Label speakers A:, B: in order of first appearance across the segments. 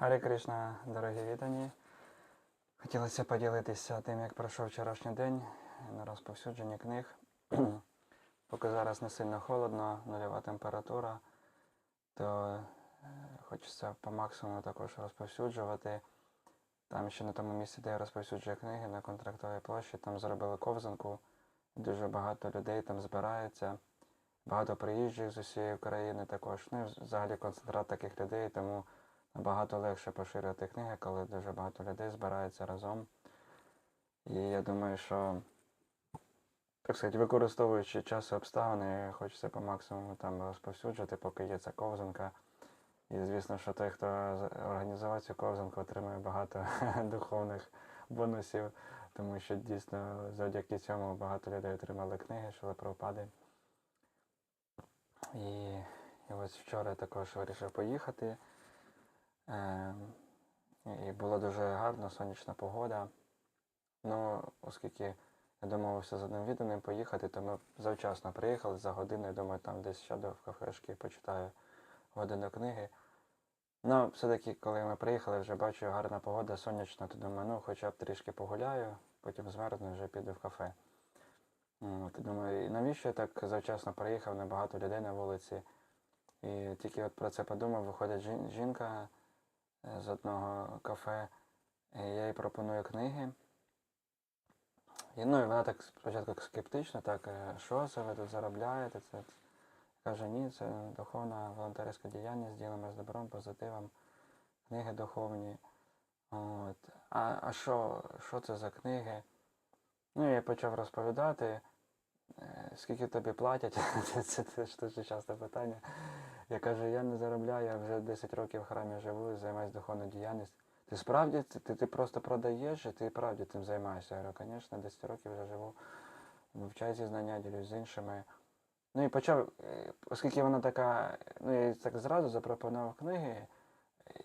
A: Гарі Кришна, дорогі віддані. Хотілося поділитися тим, як пройшов вчорашній день на розповсюдженні книг. Поки зараз не сильно холодно, нульова температура, то е, хочеться по максимуму також розповсюджувати. Там ще на тому місці, де я розповсюджую книги на контрактовій площі, там зробили ковзанку. Дуже багато людей там збирається, багато приїжджих з усієї України також. Ну і взагалі концентрат таких людей, тому набагато легше поширювати книги, коли дуже багато людей збирається разом. І я думаю, що, так сказати, використовуючи час і обставини, хочеться по максимуму там розповсюджувати, поки є ця ковзанка. І звісно, що той, хто організував цю ковзанку, отримує багато духовних бонусів, тому що дійсно завдяки цьому багато людей отримали книги, що Прабхупади. І, і ось вчора я також вирішив поїхати. Ем, і було дуже гарно, сонячна погода. Ну, оскільки я домовився з одним відданим поїхати, то ми завчасно приїхали за годину, я думаю, там десь сяду в кафешки, почитаю годину книги. Ну, все-таки, коли ми приїхали, вже бачу гарна погода, сонячна, то думаю, ну хоча б трішки погуляю, потім змерзну, вже піду в кафе. От, думаю, і навіщо я так завчасно приїхав, небагато людей на вулиці. І тільки от про це подумав, виходить жінка е, з одного кафе, і я їй пропоную книги. І, ну, і вона так спочатку скептично, так, е, що це ви тут заробляєте? Це, каже, ні, це духовна волонтерська діяльність, ділимо з добром, позитивом, книги духовні. От. А, а що, що це за книги? Ну, я почав розповідати, е, скільки тобі платять, це, це, це ж дуже часте питання. Я кажу, я не заробляю, я вже 10 років в храмі живу, займаюся духовною діяльністю. Ти справді ти, ти, просто продаєш, і ти правді цим займаєшся. Я говорю, звісно, 10 років вже живу, вивчаю ці знання, ділюсь з іншими. Ну і почав, е, оскільки вона така, ну я так зразу запропонував книги,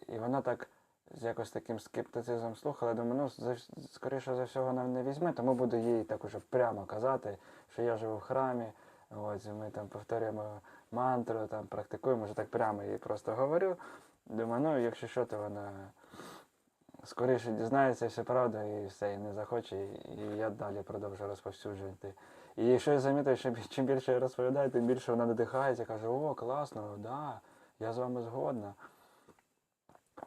A: і вона так з якось таким скептицизмом слухала, думаю, ну, за, скоріше за всього вона не візьме, тому буду їй так уже прямо казати, що я живу в храмі, ось ми там повторюємо мантру, там практикуємо, вже так прямо їй просто говорю. Думаю, ну якщо що, то вона скоріше дізнається все правда і все, і не захоче, і, і я далі продовжу розповсюджувати. І якщо я замітив, що чим більше я розповідаю, тим більше вона надихається, каже, о, класно, да, я з вами згодна.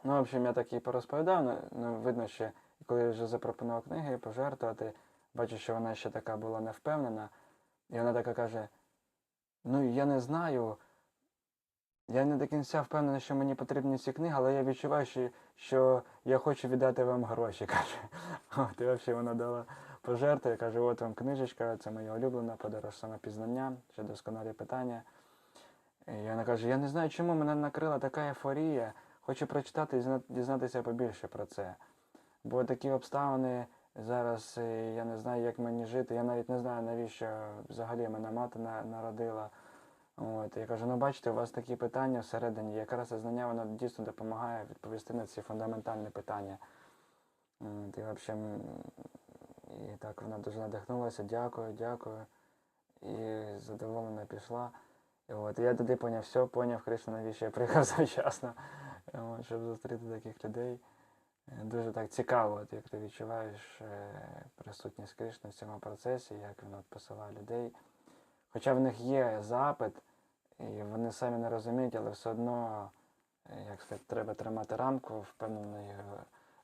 A: Ну, в общем, я так і порозповідав, ну, ну видно, що коли я вже запропонував книги пожертвувати, бачу, що вона ще така була невпевнена, і вона така каже: ну, я не знаю, я не до кінця впевнений, що мені потрібні ці книги, але я відчуваю, що, що я хочу віддати вам гроші. каже. От, і взагалі вона дала пожертву, я кажу, от вам книжечка, це моя улюблена подорож самопізнання, ще досконалі питання. І вона каже, я не знаю, чому мене накрила така ейфорія, хочу прочитати і дізнатися побільше про це. Бо такі обставини зараз, е, я не знаю, як мені жити, я навіть не знаю, навіщо взагалі мене мати народила. От, я кажу, ну бачите, у вас такі питання всередині, якраз це знання воно дійсно допомагає відповісти на ці фундаментальні питання. От, і, в общем, і так вона дуже надихнулася, дякую, дякую. І задоволена пішла. І от, я тоді поняв, все, поняв Кришна, навіщо я приїхав завчасно, щоб зустріти таких людей. Дуже так цікаво, от, як ти відчуваєш е, присутність Кришни в цьому процесі, як він посилає людей. Хоча в них є запит, і вони самі не розуміють, але все одно, е, як сказати, треба тримати рамку впевненої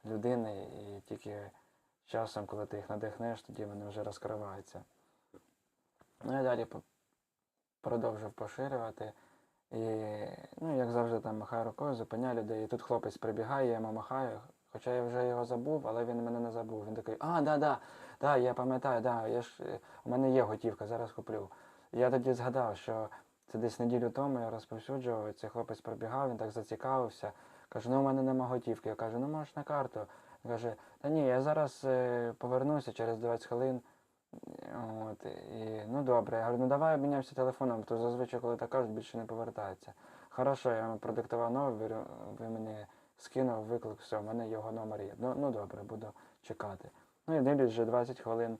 A: людини, і тільки часом, коли ти їх надихнеш, тоді вони вже розкриваються. Ну і далі продовжив поширювати. І, ну, як завжди, там махаю рукою, зупиняю людей. І тут хлопець прибігає, я йому махаю. Хоча я вже його забув, але він мене не забув. Він такий, а, да, да, да, я пам'ятаю, да, я ж, е, у мене є готівка, зараз куплю. Я тоді згадав, що це десь неділю тому я розповсюджував, цей хлопець прибігав, він так зацікавився. Каже, ну у мене нема готівки. Я кажу, ну можеш на карту. Він каже, та ні, я зараз е, повернуся через 20 хвилин. От, і, ну добре, я говорю, ну давай обміняємося телефоном, то зазвичай, коли так кажуть, більше не повертається. Хорошо, я йому продиктував говорю, ви мені скинув виклик, все, в мене його номер є. Ну, ну добре, буду чекати. Ну і дивлюсь, вже 20 хвилин,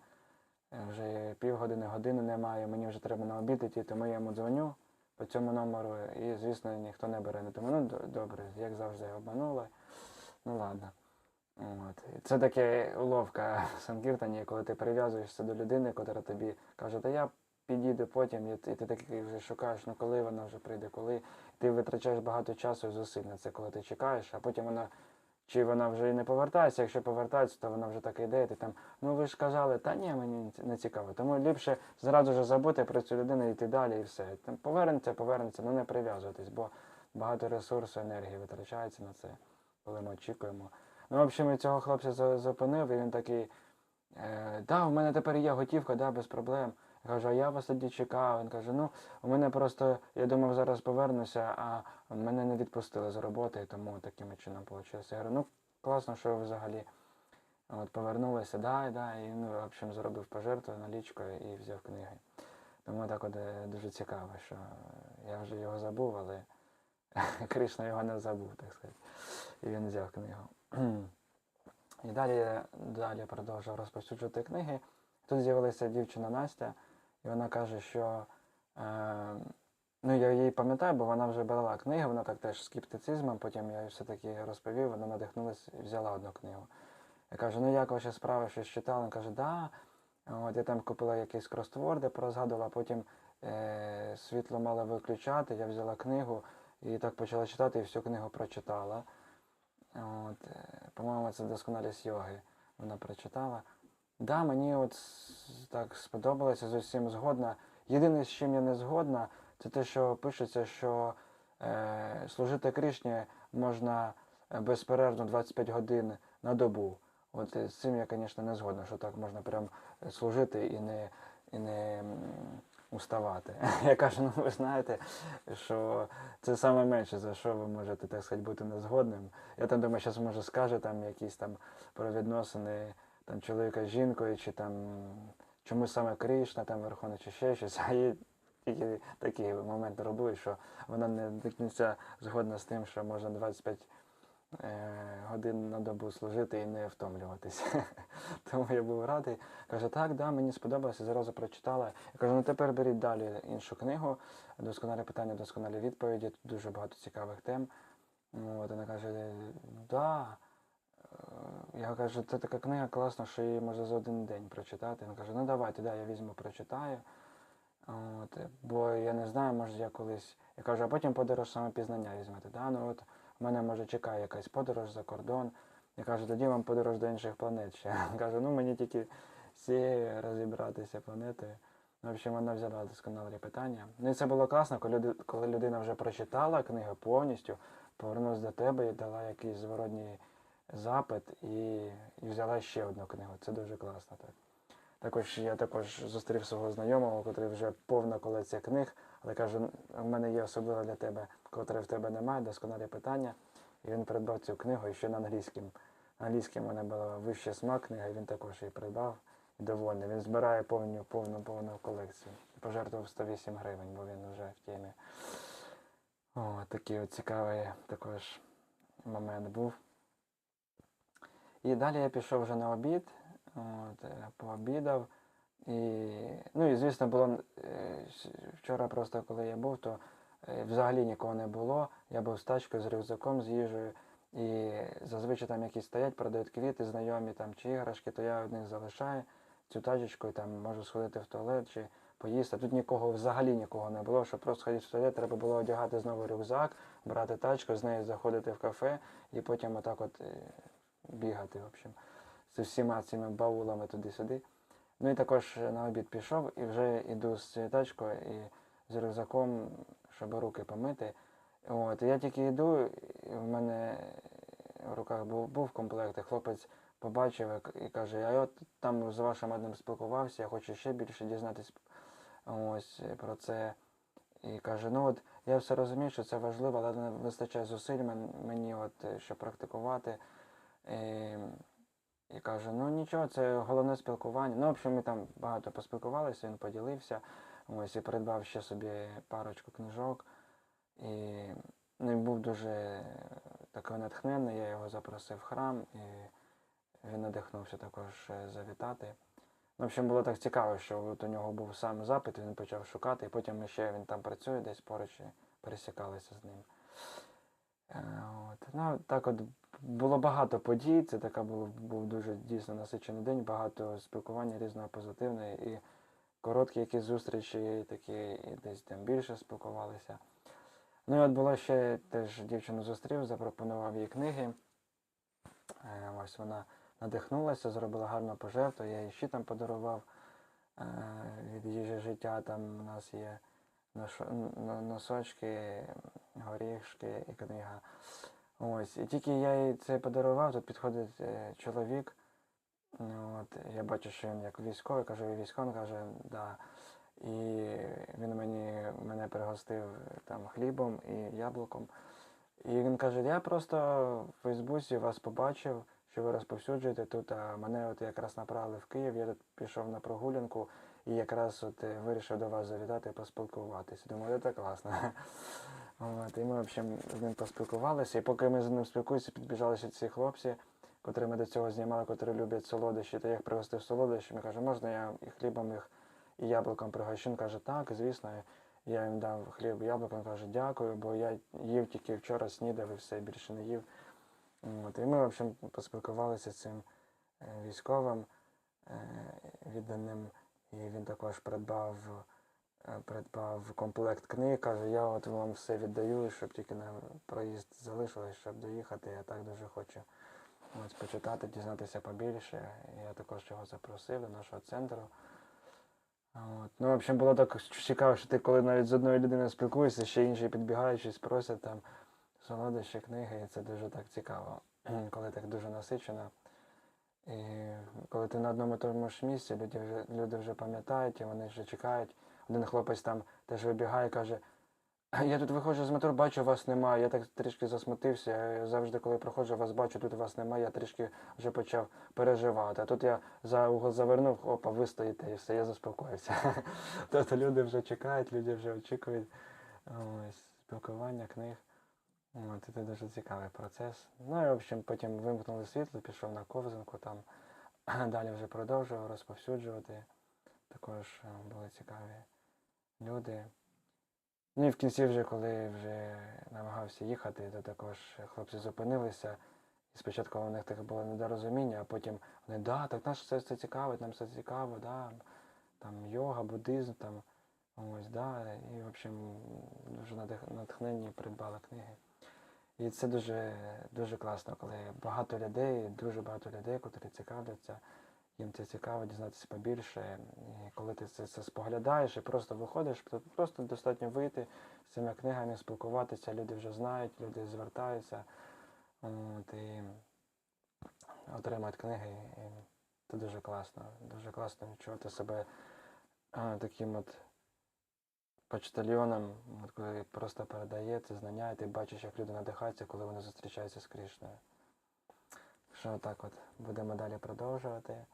A: е, вже півгодини, години немає, мені вже треба на обід іти, тому я йому дзвоню по цьому номеру, і, звісно, ніхто не бере. Ну, Тому, ну добре, як завжди, обманули. ну ладно. От. Це таке уловка Санкіртані, коли ти прив'язуєшся до людини, яка тобі каже, та я підійду потім, і ти, ти такий вже шукаєш, ну коли вона вже прийде, коли. Ти витрачаєш багато часу і зусиль на це, коли ти чекаєш, а потім вона. Чи вона вже і не повертається, якщо повертається, то вона вже так іде, і ти там, ну ви ж казали, та ні, мені не цікаво. Тому ліпше зразу ж забути про цю людину, йти далі і все. Там повернеться, повернеться, ну не прив'язуватись, бо багато ресурсу, енергії витрачається на це, коли ми очікуємо. Ну, в общем, я цього хлопця зупинив, і він такий, е, да, у мене тепер є готівка, да, без проблем. Я кажу, а я вас тоді чекав. Він каже, ну, у мене просто, я думав, зараз повернуся, а мене не відпустили з роботи, тому таким чином вийшло. Я говорю, ну, класно, що ви взагалі от, повернулися, да, да, і, ну, в общем, зробив пожертву налічкою і взяв книги. Тому так от е, дуже цікаво, що я вже його забув, але Кришна його не забув, так сказати. І він взяв книгу. І далі, далі продовжив розповсюджувати книги. Тут з'явилася дівчина Настя, і вона каже, що е, ну я її пам'ятаю, бо вона вже брала книги, вона так теж скептицизмом, потім я їй все-таки розповів, вона надихнулася і взяла одну книгу. Я кажу, ну як ваші справи, щось читала? Вона каже, да. От я там купила якісь кросворди, порозгадувала, потім е, світло мала виключати, я взяла книгу і так почала читати, і всю книгу прочитала. От, е, по-моєму, це досконалість йоги вона прочитала. Да, мені от так сподобалося з усім згодна. Єдине, з чим я не згодна, це те, що пишеться, що е, служити Кришні можна е, безперервно 25 годин на добу. От е, з цим я, звісно, не згодна, що так можна прям служити і не, і не уставати. Я кажу, ну ви знаєте, що це саме менше, за що ви можете, так сказати, бути незгодним. Я там думаю, зараз може скаже там якісь там про відносини там, чоловіка з жінкою, чи там чому саме Кришна, там Верховний, чи ще щось. А їй тільки такі моменти робили, що вона не до кінця згодна з тим, що можна 25 е, годин на добу служити і не втомлюватися. Тому я був радий. Каже, так, да, мені сподобалося, зразу прочитала. Я кажу, ну тепер беріть далі іншу книгу. Досконалі питання, досконалі відповіді. Тут дуже багато цікавих тем. От вона каже, да. Я кажу, це така книга класна, що її можна за один день прочитати. Він каже, ну давайте, да, я візьму, прочитаю. От, бо я не знаю, може я колись. Я кажу, а потім подорож самопізнання візьмете. Да? Ну, от, в мене може чекає якась подорож за кордон. Я кажу, тоді вам подорож до інших планет ще. Кажу, ну мені тільки всі розібратися планети. Ну, в общем, вона взяла досконалі питання. Ну і це було класно, коли, коли людина вже прочитала книгу повністю, повернулася до тебе і дала якийсь зворотній запит і, і взяла ще одну книгу. Це дуже класно. Так. Також я також зустрів свого знайомого, який вже повна колекція книг, але каже, в мене є особливо для тебе, котре в тебе немає, досконалі питання. І він придбав цю книгу ще на англійському. На англійському в мене була вища смак книга, і він також її придбав довольний. Він збирає повну, повну, повну колекцію. Пожертвував 108 гривень, бо він вже в темі. О, такий от цікавий також момент був. І далі я пішов вже на обід, от, е, пообідав. І, ну і звісно, було е, вчора просто коли я був, то е, взагалі нікого не було. Я був з тачкою, з рюкзаком, з їжею. І зазвичай там якісь стоять, продають квіти, знайомі там чи іграшки, то я одних залишаю цю тачечку і там можу сходити в туалет чи поїсти. Тут нікого взагалі нікого не було, щоб просто ходити в туалет, треба було одягати знову рюкзак, брати тачку, з нею заходити в кафе і потім отак от бігати, в общем, з всіма цими баулами туди-сюди. Ну і також на обід пішов і вже йду з цією тачкою і з рюкзаком, щоб руки помити. От, я тільки йду, і в мене в руках був, був комплект, і хлопець побачив і каже, я от там з вашим одним спілкувався, я хочу ще більше дізнатись ось про це. І каже, ну от я все розумію, що це важливо, але не вистачає зусиль мені, от, щоб практикувати. І, каже, ну нічого, це головне спілкування. Ну, в общем, ми там багато поспілкувалися, він поділився. Ось і придбав ще собі парочку книжок. І ну, був дуже такий натхненний, я його запросив в храм, і він надихнувся також е, завітати. Ну, в общем, було так цікаво, що от у нього був сам запит, він почав шукати, і потім ще він там працює десь поруч і пересікалися з ним. Е, От. Ну, так от було багато подій. Це така був, був дуже дійсно насичений день, багато спілкування різного позитивного і короткі якісь зустрічі, такі і десь там більше спілкувалися. Ну і от було ще теж дівчину зустрів, запропонував їй книги. Е, Ось вона надихнулася, зробила гарну пожертву, я їй ще там подарував е, від їжі життя. Там у нас є носочки, горішки і книга. Ось. І тільки я їй це подарував, тут підходить е, чоловік. Ну, От, я бачу, що він як військовий, кажу, ви військовий, каже, да. І він мені мене пригостив там хлібом і яблуком. І він каже, я просто в Фейсбуці вас побачив, що ви розповсюджуєте тут, а мене от якраз направили в Київ, я тут пішов на прогулянку і якраз от е, вирішив до вас завітати і поспілкуватися. Думаю, це класно. От, і ми, в общем, з ним поспілкувалися. І поки ми з ним спілкуємося, підбіжали ще ці хлопці, котрі ми до цього знімали, котрі люблять солодощі, та їх пригостив солодощі. Ми каже, можна я і хлібом їх і яблуком пригощу? Він каже, так, звісно. Я їм дав хліб яблуко, він каже, дякую, бо я їв тільки вчора, снідав і все, більше не їв. От, і ми, в поспілкувалися з цим е, військовим е, відданим, і він також придбав, придбав комплект книг, каже, я от вам все віддаю, щоб тільки на проїзд залишилось, щоб доїхати. Я так дуже хочу ось, почитати, дізнатися побільше. Я також його запросив до нашого центру. От. Ну, в общем, було так цікаво, що ти коли навіть з одною людиною спілкуєшся, ще інші підбігають, щось просять там солодощі, книги, і це дуже так цікаво, коли так дуже насичено. І коли ти на одному тому ж місці, люди вже, люди вже пам'ятають і вони вже чекають. Один хлопець там теж вибігає, каже, я тут виходжу з метро, бачу, вас немає. Я так трішки засмутився. Я завжди, коли проходжу, вас бачу, тут вас немає, я трішки вже почав переживати. А тут я за угол завернув, опа, ви стоїте і все, я заспокоївся. Тобто люди вже чекають, люди вже очікують спілкування, книг. От, це дуже цікавий процес. Ну і в общем, потім вимкнули світло, пішов на ковзанку, там далі вже продовжував розповсюджувати. Також е, були цікаві люди. Ну і в кінці, вже коли вже намагався їхати, то також хлопці зупинилися. І спочатку у них таке було недорозуміння, а потім вони, да, так наш все це цікавить, нам все цікаво, да, там йога, буддизм, там ось, да. І, в общем, дуже натхненні придбали книги. І це дуже, дуже класно, коли багато людей, дуже багато людей, котрі цікавляться, їм це цікаво дізнатися побільше. І коли ти це, це споглядаєш і просто виходиш, то просто достатньо вийти з цими книгами, спілкуватися, люди вже знають, люди звертаються от, і отримують книги. І це дуже класно. Дуже класно відчувати себе таким от почтальйоном, от коли просто передає це знання, і ти бачиш, як люди надихаються, коли вони зустрічаються з Крішною. Що так от будемо далі продовжувати.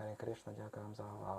A: Hare Krishna, ďakujem za váhu.